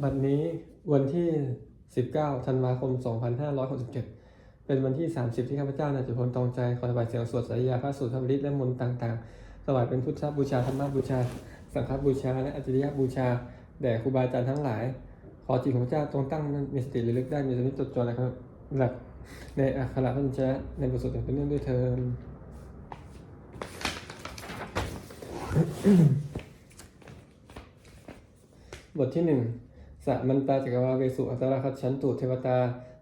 บัดนี้วันที่ 19 ธันวาคม 2567 เป็นวันที่ 30 ที่ข้าพเจ้านายจุพลตองใจ ขอถวายเสียงสวดสายยาพระสูตรพระบริตและมนต์ต่างๆถวายเป็นพุทธบูชาธรรมบูชา สังฆบูชา และอัจฉริยบูชา แด่ครูบาอาจารย์ทั้งหลาย ขอจิตของเจ้าตรงตั้งมั่นมีสติระลึกได้มีสติจดจ่อนะครับหลักในอักขระพันชนะในบทสวดอย่างเป็นเนื่องด้วยเธอมบทที่หนึ่ง สัมันตาจักรวาเวสุอัตราคัจฉันตุเทวตา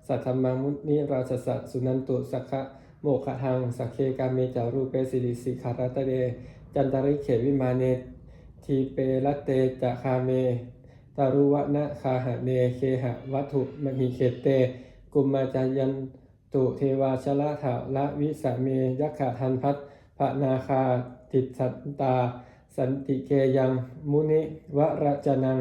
สัทธรรมมุนิราชสัสุนันตุสักขะโมขะทังสักเคกาเมจารูเปสิริสิขารัตเด จันตริเขวิมาเนทีเปรัตเตจะคาเมตารุวะนะคาหะเนเคหะวัตถุมหิเขตเต กุมมาจายันตุเทวาชละถาละวิสาเมยักขะทันพัทพระนาคาติสัตตา สันติเกยังมุนิวรจนัง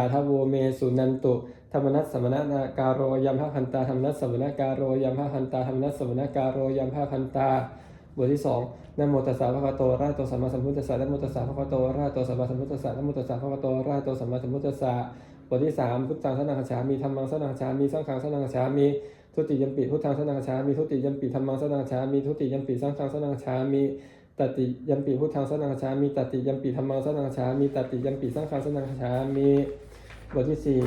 าธโวเมสุนันตุธรรมนัสสมณนาการโรยัมภพันตาธรรมนัสสมณการโรยัมภพันตาธรรมนัสสมณการโรยัมภพันตาบทที่สองนะโมตัสสะภะคะวะโตอะระหะโตสัมมาสัมพุทธัสสะนะโมตัสสะภะคะวะโตอะระหะโตสัมมาสัมพุทธัสสะนะโมตัสสะภะคะวะโตอะระหะโตสัมมาสัมพุทธัสสะบทที่สามพุทธังสนังคาฉามีธรรมังสนังคาฉามีสังฆังสนังคาฉามีทุติยมปิพุทธังสนังคาฉามีทุติยมปิธรรมังสนังคาฉามีทุติยมปิสังฆังสนังคาฉามีตติยมปิพุทธังสนังคาฉามีตติยมปิธรรมังสนังคาฉามีตติยมปิสังฆังสนังคาฉามี บทที่สี่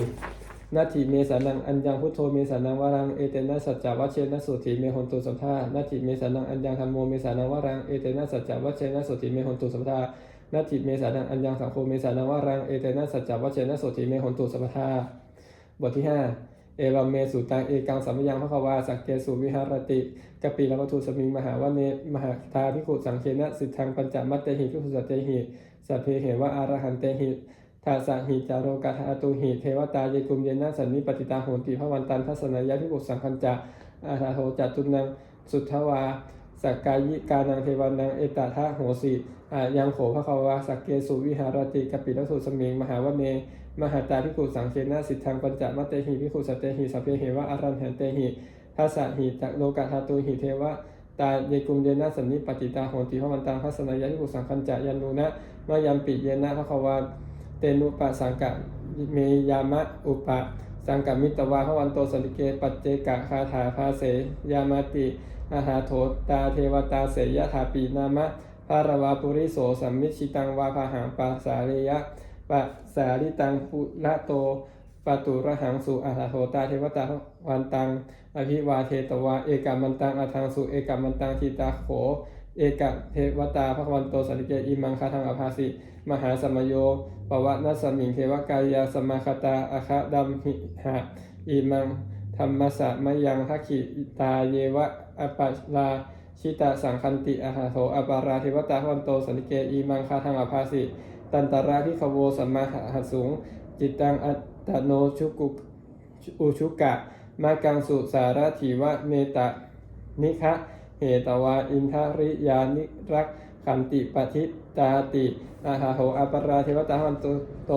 นาทีเมสานังอัญญังพุทโธเมสานังวารังเอเตนะสัจจวัชเชนะสุถีเมหนตุสัมภานาทีเมสานังอัญญังธรรมโมเมสานังวารังเอเตนะสัจจวัชเชนะสุถีเมหนตุสัมภานาทีเมสานังอัญญังสังโฆเมสานังวารังเอเตนะสัจจวัชเชนะสุถีเมหนตุสัมภาบทที่ห้าเอวัมเมสุตังเอกังสัมยังพระควาสักเกสุวิหารติกปิลวัตถุสมิงมหาวเนมหาทาภิขุสังเคนะสิทธังปัญจมัตเตหิภิขุสัตเตหิสัพเพเหวะอารหันเตหิ ทาสะหิจารโรกาธาตุหิเทวตาเยกุมเยนะสันนิปติตาโหติพระวันตันทัศนายะพิบุสังคัญจะอาทาโทจัตุนังสุทธวาสักกายิกานังเทวานังเอตทะโหสิยังโขภควาสักเกสุวิหารติกปิลสุสมิงมหาวเน มหาตาพิกุสังเคนะสิทธังปัญจมัตเตหิพิกุสตเตหิสัพเพเหวะอารันหันเตหิทัสสะหิจักโลกาธาตุหิเทวตาเยกุมเยนะสันนิปติตาโหติพระวันตังทัศนายะพิบุสังคัญจะยันนูนะมายัมปิเยนะภควา เตนุปสังกะเมยามะอุปะสังกมิตวาพวันโตสลิเกปัจเจกะคาถาภาเสยามาติอาหาโถตาเทวตาเสยถาปีนามะภารวาปุริโสสัมมิชิตังวาพาหังปาสาเรยะปะสาริตังปุระโตปตุระหังสุอาหาโถตาเทวตาวันตัง อภิวาเทตวาเอกามันตังอาทังสุเอกามันตังทิตาโข เอกะเทวตาพระวันโตสันติเกอิมังคาทังอภาสิ มหาสมโยปวัตนสมิงเทวกายาสมาคตาอาคะดัมหิหะอิมังธรรมสะมยังทักขิตาเยวะอปัลาชิตาสังคันติอาหาโทอปาราเทวตาวันโตสันติเกอิมังคาทังอภาสิ ตันตราพิขโวสัมมาหัสุงจิตตังอัตตโนชุกุอุชุกะ มากังสุสารถีวะเมตะนิคะ เหตวาอินทริยานิรักขันติปทิตาติอาหาโหอปราเทวตาหันตุโต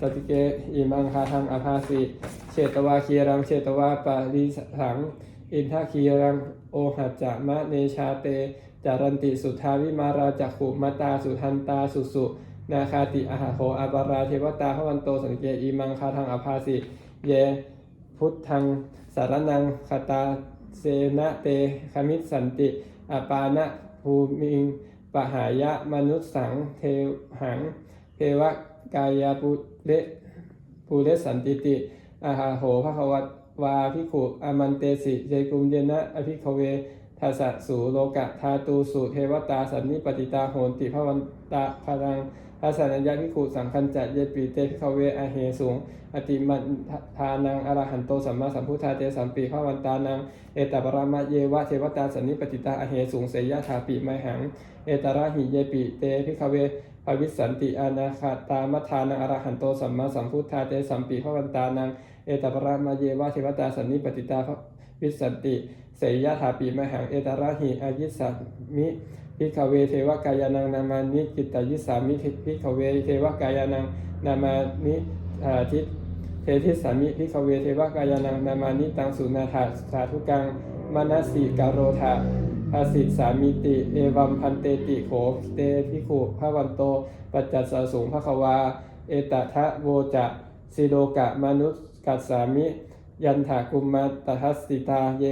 สติเกอิมังคาทังอภาสิเชตวาคีรังเชตวาปาริสัง อินทคีรังโอหัจจะมะเนชาเตจารันติสุทาวิมาราจักขุมตาสุทันตาสุสุนาคาติอาหาโหอปราเทวตาพวันโตสังเกอิมังคาทังอภาสิ เย พุทธังสารนังคตา เสนะเตคมิสันติอปานะภูมิงปหายะมนุสสังเทหังเทวกายาปุเรปุเรสันติติอาหาโหภควตวาพิขุอมันเตสิเจกุมเยนะอภิคเวทัสสสูโลกะ ทาตูสุเทวตาสันนิปติตาโหนติพระวันตาพลังทัสสนัญญาภิกขุสังคัญจะเยปีเตพิคเวอเหสูง อติมันทานังอรหันโตสัมมาสัมพุทธาเตสัมปีพระวันตานัง เอตปรามะเยวะเทวตาสันนิปติตาอเหสูงเสยยะถาปิไมหัง เอตระหิเยปิเตพิคเวภวิสันติอนาคาตามัทานังอรหันโตสัมมาสัมพุทธาเตสัมปีพระวันตานัง เอตปรามะเยวะเทวตาสันนิปติตาภวิสันติ เสยยะถาปิไมหังเอตระหิอายิสสัมิพิคเวเทวกายานังนามานิจิตตยิสามิพิคเวเทวกายานังนามานิอาทิตเททิสามิพิขเวเทวกายานังนามานิตังสุนาถาสาธุกังมนัสสิกาโรธาภาสิสามิติ เอวัมพันเตติโขเตพิขุพระวันโต ปัจจัสสะสูงพระควา เอตทะโวจะสิโลกะมนุสกัสสามิ ยันถากุมมาตทัสสิตาเย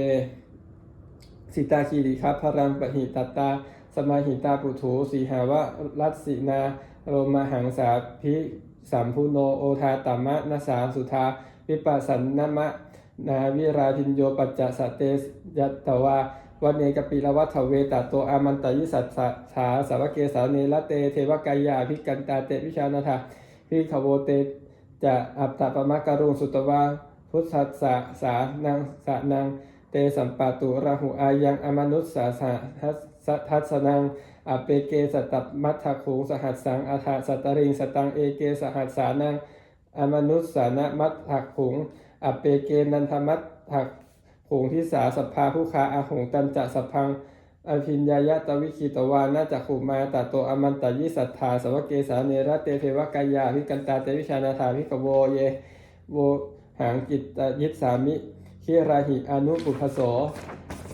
สิตาคีริคัพพรังปหิตตาสมาหิตาปุถุสีหาวะรัสสินาโรมาหังสาพิสัมพุโนโอทาตัมะนาสาสุธาวิปัสสนนมะนาวิราพินโยปัจจสเตยัตตวาวันเนกปิลวัฏเวตโตอามันตยิสัสสาสาวเกสาเนละเตเทวกายาภิกันตาเตวิชานาถาพิขโวเตจะอัปตปมะการุงสุตวาพุทธัสสะสานังสานัง ตสัมปาตุราหุอายังอมนุสสาสะทัสทัสนังอเปเกสตัปมัทธขุงสหัสสังอาถาสตริงสตังเอเกสหัสสานังอมนุสสานะมัทธขุงอเปเกนันทมัทธขุงทิสาสัพพาผู้คาอาหงตันจะสพังอภิญญายะตวิคิตวานาจักขุมาตโตอมันตยิสัทธาสวเกสาเนระเตเทวกายาภิกันตาเตวิชานาถาภิกโวเยโวหังกิตตยิสสามิ คิราหิอนุปุพโส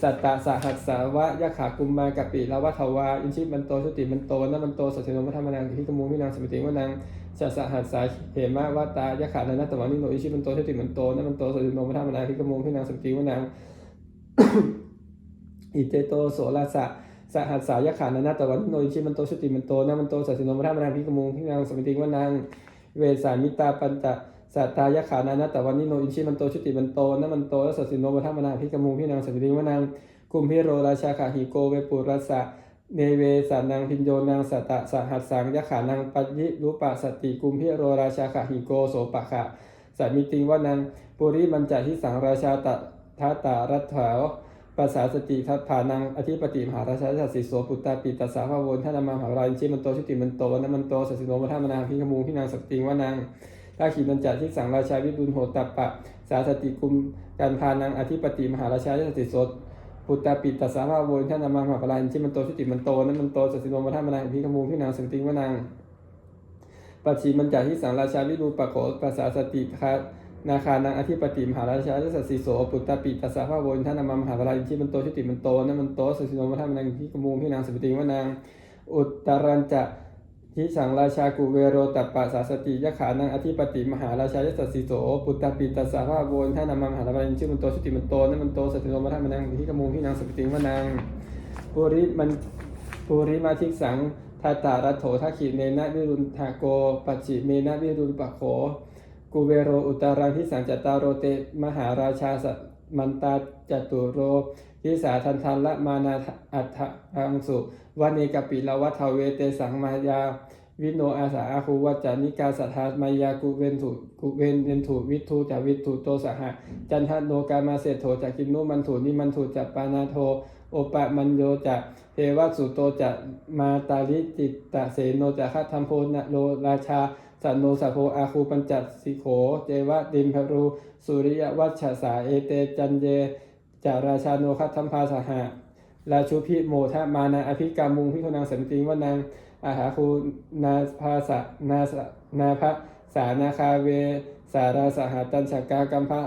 สัตตะสหัสสาวะยะขากุมมากะปิลาวัทวา อินชิมันโตชุติมันโตนะมันโตสัจจิโนมัทธรรมนังทิกมูมินางสมิติวนังสัสสหัสสาเหมะวะตายะขานันตวานิโนอินชิมันโตชุติมันโตนะมันโตสัจจิโนมัทธรรมนังทิกมูมินางสมิติวนังอิเตโตโสลาสะสหัสสายะขานันตวานิโนอินชิมันโตชุติมันโตนะมันโตสัจจิโนมัทธรรมนังทิกมูมินางสมิติวนังเวสามิตาปัญจ สัตตายะขานานะแต่วันนี้โนอินชิมันโตชุติมันโตนะมันโตและสัสสิโนมัทมนาพิกมุงพินางสัมปิวนังกุมพิโรราชาขาหิโกเวปุรัสสะเนเวสานังพินโยนางสัตตะสหัสสังยะขานังปัจยิรูปะสติกุมพิโรราชาขาหิโกโสปะขะสัมมิติงวนังปุริมันจาทิสังราชาตะทัตตารัตถาวปัสสาสติทัตผานังอธิปติมหาราชาสัสสิโสปุตตาปิตัสสาภาวนท่านามหาราอินชิมันโตชุติมันโตนะมันโตสัสสิโนมัทมนาพิกมุงพินางสัมปิงวนัง ถ้าขีมันจัดที่สังราชาวิดุลโหตัปปะ สาสติกุมการพานังอธิปติมหาราชาสติสดปุตตาปิตัสสาภาโวนท่านนามาหาปลาอินชิมันโตชุติมันโตนั้นมันโตสัสสิโนมาธามานังพิขมูพินางสังติงวนังปัจฉิมันจัดที่สังราชาวิรูปะโขปัสสาสติคานาคานังอธิปติมหาราชาสัสสิโสปุตตาปิตัสสาภาโวนท่านนามาหาปลาอินชิมันโตชุติมันโตนั้นมันโตสัสสิโนมาธามานังพิขมูพินางสังติงวนังอุตตรัญจะ ทิสังราชากุเวโรตัปปะสาสติยะขานังอธิปติมหาราชายสัสสิโสปุตตปิตัสาภาโวนท่านามังมหาราชินชื่อมันโตชุติมันโตนั่นมันโตสติโนมัทมานังที่กมูที่นางสัพติงวนังปุริมันปุริมาทิสังทาตารัโถทักขิเมนะวิรุณทาโกปัจฉิเมนะวิรุณปะโขกุเวโรอุตารังทิสังจัตตารโรเตมหาราชาสัมันตาจตุโร ทิสาทันทันละมานาอัฏฐอังสุวันเนกปิลวัฏเวเตสังมายา วิโนอาสาอาคูวัจานิกาสัทธามายากุเวนถุกุเวนเวนถุวิทูจาวิทูโตสหะจันทโนกามาเศรษโถจากินนุมันถุนิมันถุจัปปานาโทโอปะมันโยจะเทวสุโตจะมาตาลิจิตตะเสโนจะคัตธัมโพนะโลราชาสันโนสัพโพอาคูปัญจสิโข เจวะดิมพรู สุริยวัชสาเอเตจันเย จาราชาโนคัตธัมพาสหะราชุพิโมทะมานาอภิกามุงพิคุนางสันติงวนังอาหาคูนาภาษะนาสนาภะสานาคาเว สาราสหตัญชกากัมภะ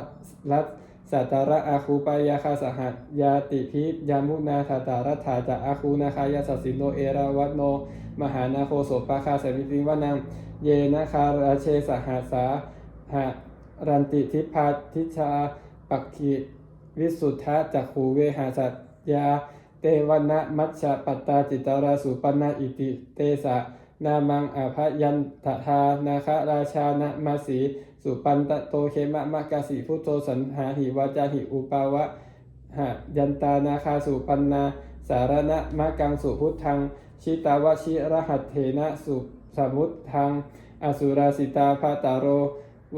รัตสัตตระอาคูปายาคาสหยาติพิยามุนาธาตารัฐาจะอาคูนาคายาสสินโนเอราวัตโน มหานาโคโสปาคาสมิติวานังเยนาคาราเชสหัสาหะรันติทิพาทิชาปักขิ วิสุทธะจักขูเวหาสัตยา เตวนะมัชฌปัตตาจิตาราสุปันนาอิติเตสะนามังอาภยันตทานาคราชานะมาสีสุปันตโตเคมะมะกาสีพุทโธสันหาหิวาจาหิอุปาวะหะยันตานาคาสุปันนา สารณะมะกังสุพุทธัง ชิตาวชิรหัตเถนะสุสมุตทัง อสุราสิตาภาตาโร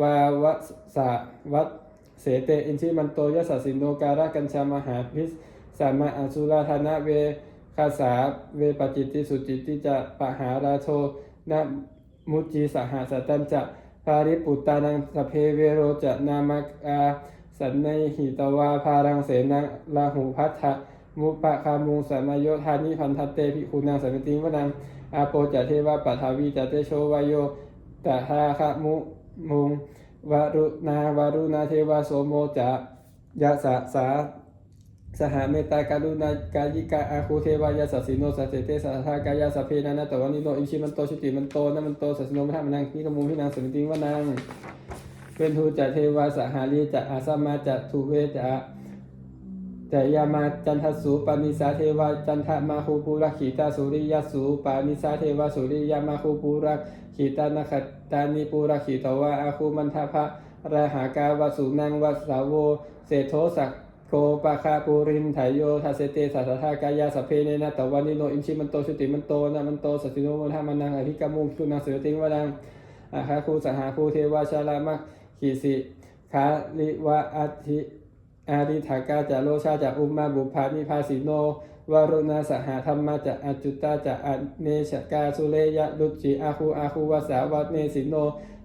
วาวะสะวัต เสเตอินชิมันโตยสสสินโนการะกัญชามหาพิสสัมาอสุราธนะเวคาสาเวปจิตติสุจิตติจะปะหาราโชนะมุจีสหสัตตัญจะภาริปุตตานังสเพเวโรจะนามกอาสันในหิตวาภารังเสนังลาหูพัทธะมุปะคามุงสัมมาโยธานิพันธเตภิคุณังสัมมิติวนังอาโปจะเทวะปัทาวีจะเตโชวายโยตถาคะมุมุง วารุณาวารุณาเทวาโสโมจะยะสะสาสหเมตตาการุณากายิกาอาคูเทวายาสัสสิโนสัสเสเตสัทธากายาสัพเพนานาตวันนิโนอิชิมันโตชุติมันโตนะมันโตสัสโนมะทะมนังนิกมุพินังสมิติงวานังเป็นทูจะเทวาสหารีจะอาสมาจะทุเวจะจะยามาจันทสูปานิสาเทวาจันทมาคูปุระขีตาสุริยสูปานิสาเทวาสุริยมาคูปุระ ขีตานาคตานิปุระขีตวาอาคูมันทภะราหากาวสุนังวัสสาวโวเศโทสักโกปะคาปูรินไถโยทัสเสเตสัสสะทากายาสเพเนนะตวันนิโนอินชิมันโตชุติมันโตนะมันโตสัสสิโนมันทามันังอภิกามุคุนังเสือติงวะนังอาคาคูสหาภูเทวาชาลามักขีสิขาลิวะอัติอาริถากาจะโลชาจะอุมมาบุพานิพาสิโน วารุณาสหธรรมาจะอจุตตาจะอเนชกาสุเลยะลุจิอาคูอาคูวาสาวัตเนสิโน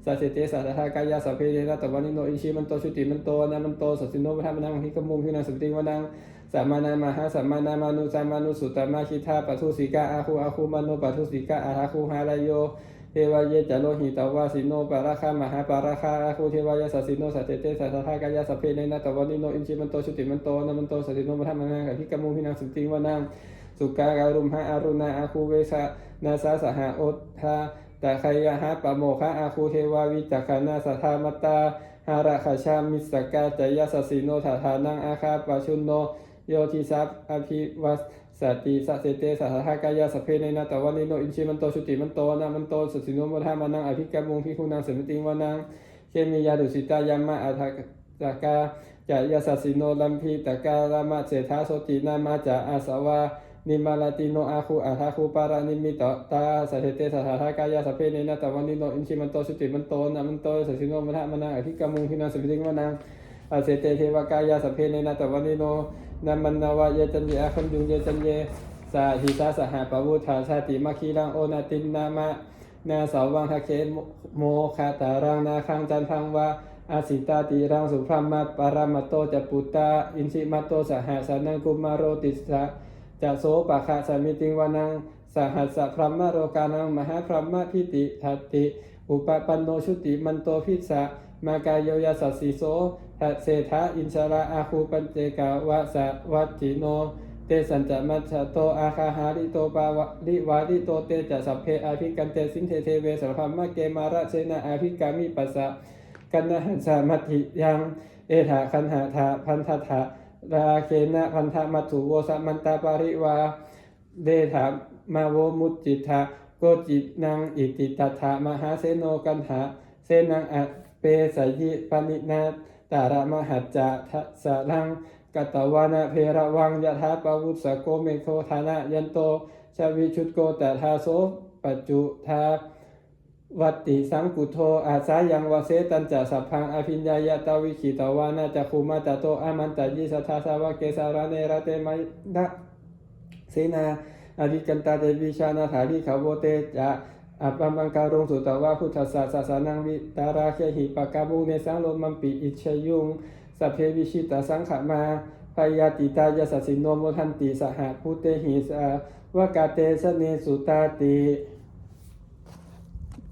สัจเสเตสัตถะทากายาสัพเพเทนะตวันิโนอิชิมันโตชุติมันโตนะมันโตสัสสิโนพระธรรมนังหิกมุงพินังสุติวนังสัมมานามาหาสัมมานามานุสัมมานุสุตตมาคิทาปัทุสิกาอาคูอาคูมโนปัทุสิกาอาคูหาลายโย เทวายะจโลหิตาวาสิโนปาราคามหาปาราคาอาคูเทวายสัสสิโนสัสเสเตสัสสะทากายาสัพเพเนนะตวันิโนอินชิมันโตชุติมันโตนมันโตสัสสิโนพระธรรมนังหิกมุงพินังสุติวานังสุกาการุมหาอารุณาอาคูเวสะนาสาสหาโอทาตาคยาหะปะโมคะอาคูเทวาวิจักขานาสัทธามตตาหาระขชามิสกาจยสสสิโนถาทานังอาคาปะชุนโนโยทิสัพอภิวัส สติสัสเสเตสัทธากายาสพเพเนนะตวันนิโนอินชิมันโตชุติมันโตนะมันโตสุสิโนมทามานังอภิกามุงพิคุนังสมิติวานังเคมียาดุสิตายามะอาทากากาจายาสสสิโนลัมพีตะการามะเศธาโสตินามาจาอาสวานิมาลาติโนอาคูอาทาคูปารานิมิตตาสัเทเตสัทธากายาสพเพเนนะตวันนิโนอินชิมันโตสุติมันโตนะมันโตสัสสิโนมทะมานังอภิกามุงพินังสมิติวานังอาเสเตเทวกายาสพเพเนนะตวันนิโน นามันนาวะเยจันเยอาคันยุงเยจันเยสาหิสาสหปวุธาชาติมาคีรังโอนาตินนามะนาสาวังทะเคโมคาตารังนาคังจันทังวาอาสิตาติรังสุพรหมะปารามตโตจะปุตตาอินสิมาโตสหสานังกุมารโรติสะจะโสปะคะสามิติงวานังสหัสพรหมโรกานังมหาพรหมพิติทัตติ อุปปันโนชุติมันโตพิสะ มากายโยยาสัสสิโสทัเศธาอินชาราอาคูปัญเจกาวะสะวัติโน เตสันจะมัชโตอาคาหาริโตปาวะริวาริโตเตจะสัพเพอาภิกันเตสินเทเทเวสัพพมะเกมาระเชนะอาภิกามิปัสสะกันนะหันสามัติยัง เอถาคันหาธาพันธถาราเคนะพันธมัตถุโวสมันตาปาริวา เดถามาโวมุจิตาโกจินังอิติตถามหาเสโนกันหาเสนังอะ เปสยิปนินาตารมหัจจะทะสะลังกตวานะเพระวังยะถาปวุสโกเมโคธานะยันโตชาวิชุดโกแต่ทาโสปัจจุทาวัตติสังกุโทอาสายังวเสตันจะสัพพังอภิญญายะตาวิขิตวานาจะคูมาตะโตอามันตะยิสัทธาสาวะเกสารเนระเตมัยนะเสนาอริกันตาเตวิชานาถาริขาวโวเตจะ อัปปมังการงสุตวะพุทธศาสสานังวิตาราเคหิปะกาบุเนสังโลมัมปิอิชยุงสัพเพวิชิตาสังขมาพยาติตายาสสินโนโมทันติสหพุเตหิสาวกาเตสเนสุตาติ